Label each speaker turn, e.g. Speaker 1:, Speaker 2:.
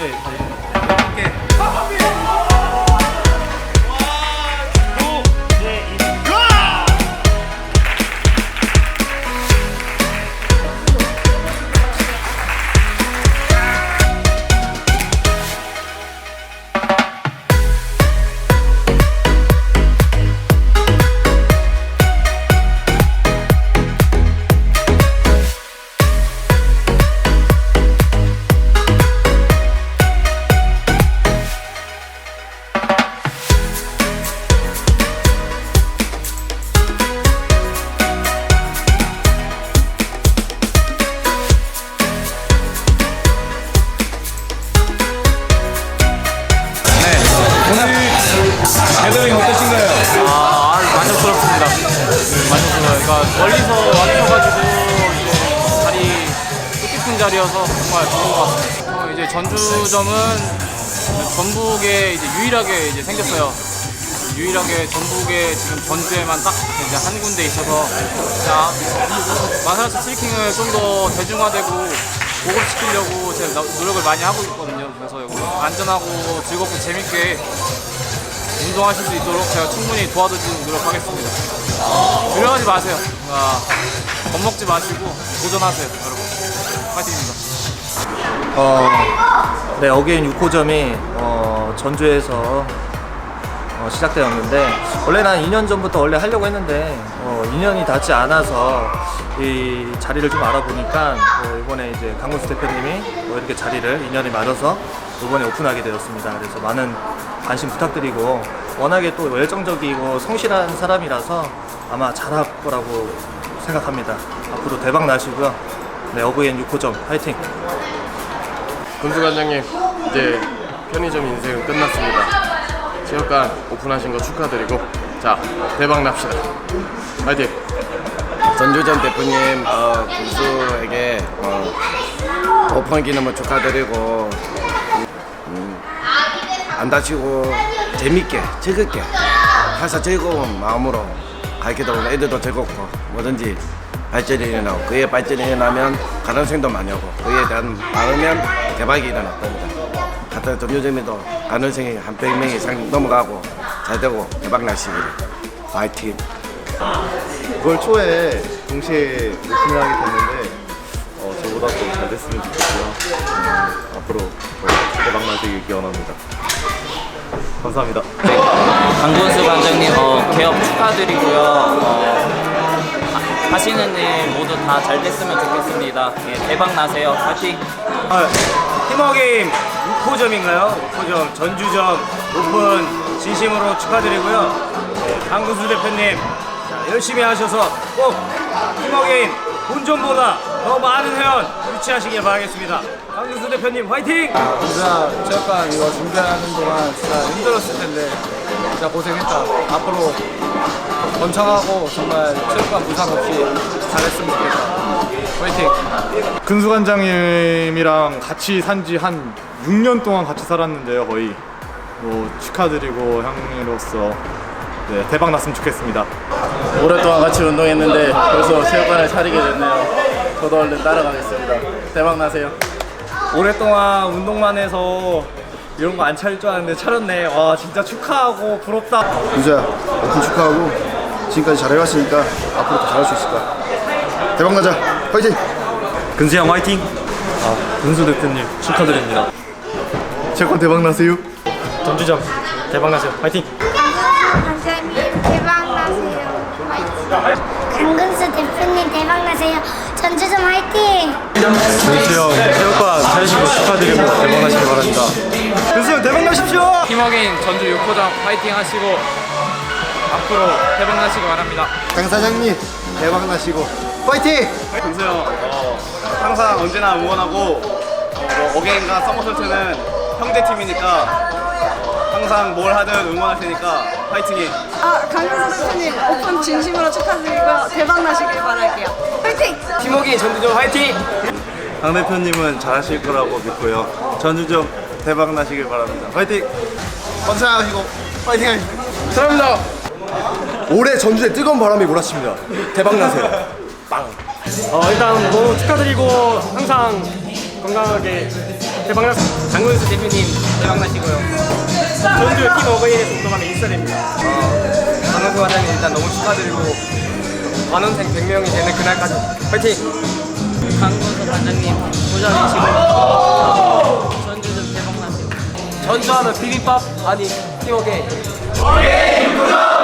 Speaker 1: 哎、 자리여서 정말 좋은 것 같습니다. 어, 이제 전주점은 전북에 이제 유일하게 이제 생겼어요. 유일하게 전북에 지금 전주에만 딱 이제 한 군데 있어서 자 마사라스 트리킹을 좀 더 대중화되고 보급시키려고 제가 나- 노력을 많이 하고 있거든요. 그래서 안전하고 즐겁고 재밌게 운동하실 수 있도록 제가 충분히 도와드리는 노력하겠습니다. 두려워하지 마세요. 아, 겁먹지 마시고 도전하세요, 여러분. 파이팅입니다.
Speaker 2: 어, 네, 어게인 6호점이 어, 전주에서 어, 시작되었는데 원래는 한 2년 전부터 원래 하려고 했는데 어, 2년이 닿지 않아서 이 자리를 좀 알아보니까 어, 이번에 이제 강문수 대표님이 뭐 이렇게 자리를 2년이 맞아서 이번에 오픈하게 되었습니다. 그래서 많은 관심 부탁드리고 워낙에 또 열정적이고 성실한 사람이라서 아마 잘할 거라고 생각합니다. 앞으로 대박 나시고요. 네, 어게인 6호점 화이팅!
Speaker 3: 군수 관장님 이제 편의점 인생은 끝났습니다. 체육관 오픈하신 거 축하드리고 자 대박 납시다. 파이팅.
Speaker 4: 전주점 대표님 어, 군수에게 어, 오픈 기념을 축하드리고 음, 안 다치고 재밌게 즐겁게 항상 즐거운 마음으로 가르쳐 보면 애들도 즐겁고 뭐든지 발전이 일어나고 그의 발전이 일어나면 가능성도 많이 오고 그에 대한 많으면 대박이 일어날 겁니다. 같은 전주점에도 가능성이 한 100명 이상 넘어가고 잘 되고 대박 나시기를 파이팅
Speaker 5: 9월 초에 동시에 오픈을 하게 됐는데 어, 저보다 더 잘 됐으면 좋겠고요. 음, 앞으로 더 대박 나시길 기원합니다. 감사합니다.
Speaker 6: 강군수 관장님 어, 개업 축하드리고요. 어, 하- 하시는 일 모두 다 잘 됐으면 좋겠습니다. 예, 대박 나세요. 파이팅!
Speaker 7: 팀워게임 6호점인가요? 6호점 전주점 오픈 진심으로 축하드리고요. 네, 강근수 대표님 자, 열심히 하셔서 꼭 팀워게임 본전보다 더 많은 회원 유치하시길 바라겠습니다. 강근수 대표님 화이팅!
Speaker 8: 진짜 체육관 이거 준비하는 동안 진짜 힘들었을 텐데 진짜 고생했다. 앞으로 번창하고 정말 체육관 부상 없이 잘했으면 좋겠다. 화이팅!
Speaker 5: 근수 관장님이랑 같이 산지 한 6년 동안 같이 살았는데요, 거의. 뭐 축하드리고 형으로서 네, 대박 났으면 좋겠습니다.
Speaker 8: 오랫동안 같이 운동했는데 벌써 체육관을 차리게 됐네요. 저도 얼른 따라가겠습니다. 대박 나세요.
Speaker 7: 오랫동안 운동만 해서 이런 거 안 차릴 줄 알았는데 차렸네. 와 진짜 축하하고 부럽다.
Speaker 9: 군수야 오픈 축하하고 지금까지 잘해왔으니까 앞으로 더 잘할 수 있을 거야 대박 나자 화이팅
Speaker 2: 근수 형 화이팅! 아, 근수 대표님 축하드립니다.
Speaker 9: 체육관 대박 나세요
Speaker 2: 전주점 대박 나세요. 화이팅!
Speaker 10: 강사님 대박 나세요. 강근수 대표님 대박 나세요. 전주점 화이팅!
Speaker 2: 근수 형 체육관 차리신 거 축하드리고 대박 나시길 바랍니다.
Speaker 7: 형 대박 나십시오.
Speaker 1: 팀워게임 전주 6호점 파이팅 하시고 앞으로 대박 나시기 바랍니다.
Speaker 9: 강 사장님 대박 나시고 화이팅
Speaker 8: 근수 형 어, 항상 언제나 응원하고 어, 뭐 어게인과 서머설트는 형제 팀이니까 항상 뭘 하든 응원할 테니까 파이팅해.
Speaker 10: 아 강근수 대표님 오픈 진심으로 축하드리고요. 대박 나시길 바랄게요. 화이팅!
Speaker 7: 팀워게임 전주점 화이팅!
Speaker 8: 강 대표님은 잘하실 거라고 믿고요. 전주점 대박 나시길 바랍니다. 파이팅!
Speaker 9: 번창하시고 화이팅 하시고
Speaker 7: 사랑합니다.
Speaker 9: 올해 전주에 뜨거운 바람이 몰아칩니다 대박 나세요
Speaker 7: 어, 일단 너무 축하드리고 항상 건강하게 대박 나. 강근수 대표님 대박 나시고요. 전주 팀 어거인에서 운동하면 인싸됩니다. 어, 강근수 과장님 일단 너무 축하드리고 관원생 100명이 되는 그날까지 화이팅!
Speaker 6: 강군수 관장님 도전 이시고
Speaker 7: 원주하면 비빔밥 아니 스팀 어게인 오케이